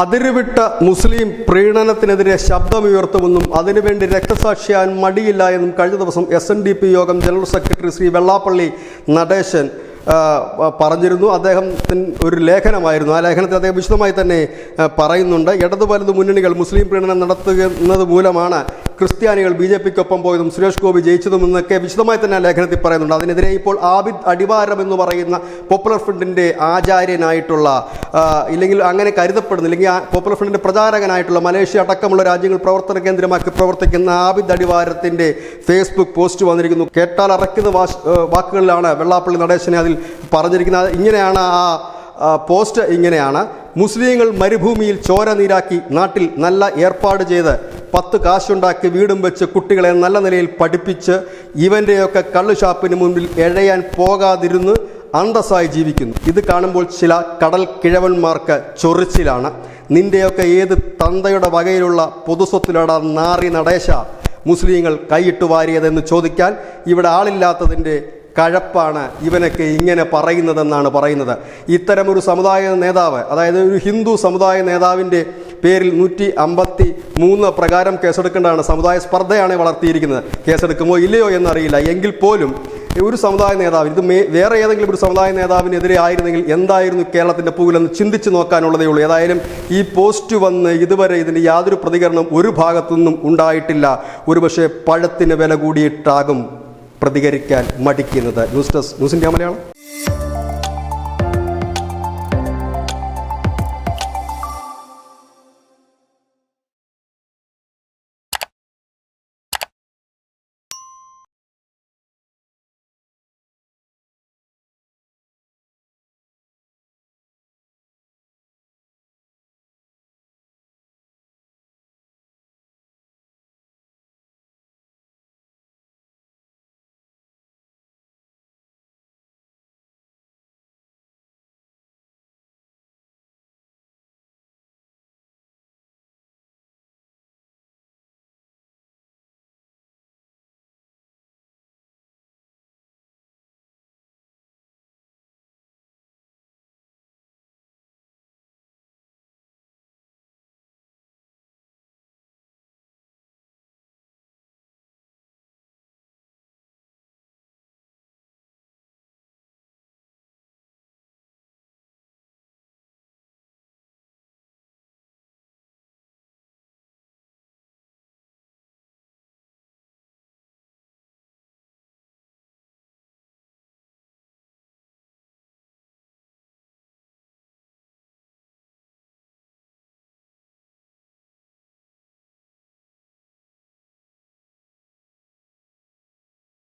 അതിരുവിട്ട മുസ്ലിം പ്രീണനത്തിനെതിരെ ശബ്ദമുയർത്തുമെന്നും അതിനുവേണ്ടി രക്തസാക്ഷിയാൻ മടിയില്ല എന്നും കഴിഞ്ഞ ദിവസം എസ് എൻ ഡി പി യോഗം ജനറൽ സെക്രട്ടറി ശ്രീ വെള്ളാപ്പള്ളി നടേശൻ പറഞ്ഞിരുന്നു. അദ്ദേഹത്തിന് ഒരു ലേഖനമായിരുന്നു. ആ ലേഖനത്തിൽ അദ്ദേഹം വിശദമായി തന്നെ പറയുന്നുണ്ട്. ഇടതു മുന്നണികൾ മുസ്ലിം പ്രീണനം നടത്തുന്നത് മൂലമാണ് ക്രിസ്ത്യാനികൾ ബി ജെ പിക്കൊപ്പം പോയതും സുരേഷ് ഗോപി ജയിച്ചതും എന്നൊക്കെ വിശദമായി തന്നെ ലേഖനത്തിൽ പറയുന്നുണ്ട്. അതിനെതിരെ ഇപ്പോൾ ആബിദ് അടിവാരം എന്ന് പറയുന്ന പോപ്പുലർ ഫ്രണ്ടിന്റെ ആചാര്യനായിട്ടുള്ള ഇല്ലെങ്കിൽ അങ്ങനെ കരുതപ്പെടുന്ന ഇല്ലെങ്കിൽ പോപ്പുലർ ഫ്രണ്ടിന്റെ പ്രചാരകനായിട്ടുള്ള മലേഷ്യ അടക്കമുള്ള രാജ്യങ്ങൾ പ്രവർത്തന കേന്ദ്രമാക്കി പ്രവർത്തിക്കുന്ന ആബിദ് അടിവാരത്തിന്റെ ഫേസ്ബുക്ക് പോസ്റ്റ് വന്നിരിക്കുന്നു. കേട്ടാൽ അറക്കുന്ന വാക്കുകളിലാണ് വെള്ളാപ്പള്ളി നടേശനെ അതിൽ പറഞ്ഞിരിക്കുന്നത്. ഇങ്ങനെയാണ് ആ, പോസ്റ്റ് ഇങ്ങനെയാണ്. മുസ്ലിങ്ങൾ മരുഭൂമിയിൽ ചോര നീരാക്കി നാട്ടിൽ നല്ല ഏർപ്പാട് ചെയ്ത് പത്ത് കാശുണ്ടാക്കി വീടും വെച്ച് കുട്ടികളെ നല്ല നിലയിൽ പഠിപ്പിച്ച് ഇവന്റെയൊക്കെ കള്ളുഷാപ്പിന് മുമ്പിൽ എഴയാൻ പോകാതിരുന്ന് അന്തസ്സായി ജീവിക്കുന്നു. ഇത് കാണുമ്പോൾ ചില കടൽ കിഴവന്മാർക്ക് ചൊറിച്ചിലാണ്. നിന്റെയൊക്കെ ഏത് തന്തയുടെ വകയിലുള്ള പൊതുസ്വത്തിലട നാറി നടേശ മുസ്ലിങ്ങൾ കൈയിട്ട് വാരിയതെന്ന് ചോദിക്കാൻ ഇവിടെ ആളില്ലാത്തതിന്റെ കഴപ്പാണ് ഇവനൊക്കെ ഇങ്ങനെ പറയുന്നതെന്നാണ് പറയുന്നത്. ഇത്തരമൊരു സമുദായ നേതാവ് അതായത് ഒരു ഹിന്ദു സമുദായ നേതാവിന്റെ പേരിൽ നൂറ്റി അമ്പത്തി മൂന്ന് പ്രകാരം കേസെടുക്കേണ്ടതാണ്. സമുദായ സ്പർദ്ധയാണ് വളർത്തിയിരിക്കുന്നത്. കേസെടുക്കുമോ ഇല്ലയോ എന്നറിയില്ല. എങ്കിൽ പോലും ഒരു സമുദായ നേതാവ് ഇത് വേറെ ഏതെങ്കിലും ഒരു സമുദായ നേതാവിനെതിരെ ആയിരുന്നെങ്കിൽ എന്തായിരുന്നു കേരളത്തിന്റെ പൂവിലെന്ന് ചിന്തിച്ച് നോക്കാനുള്ളതേ ഉള്ളൂ. ഏതായാലും ഈ പോസ്റ്റ് വന്ന് ഇതുവരെ ഇതിന്റെ യാതൊരു പ്രതികരണം ഒരു ഭാഗത്തുനിന്നും ഉണ്ടായിട്ടില്ല. ഒരുപക്ഷെ പഴത്തിന് വില കൂടിയിട്ടാകും പ്രതികരിക്കാൻ മടിക്കുന്നത്. News desk news India Malayalam.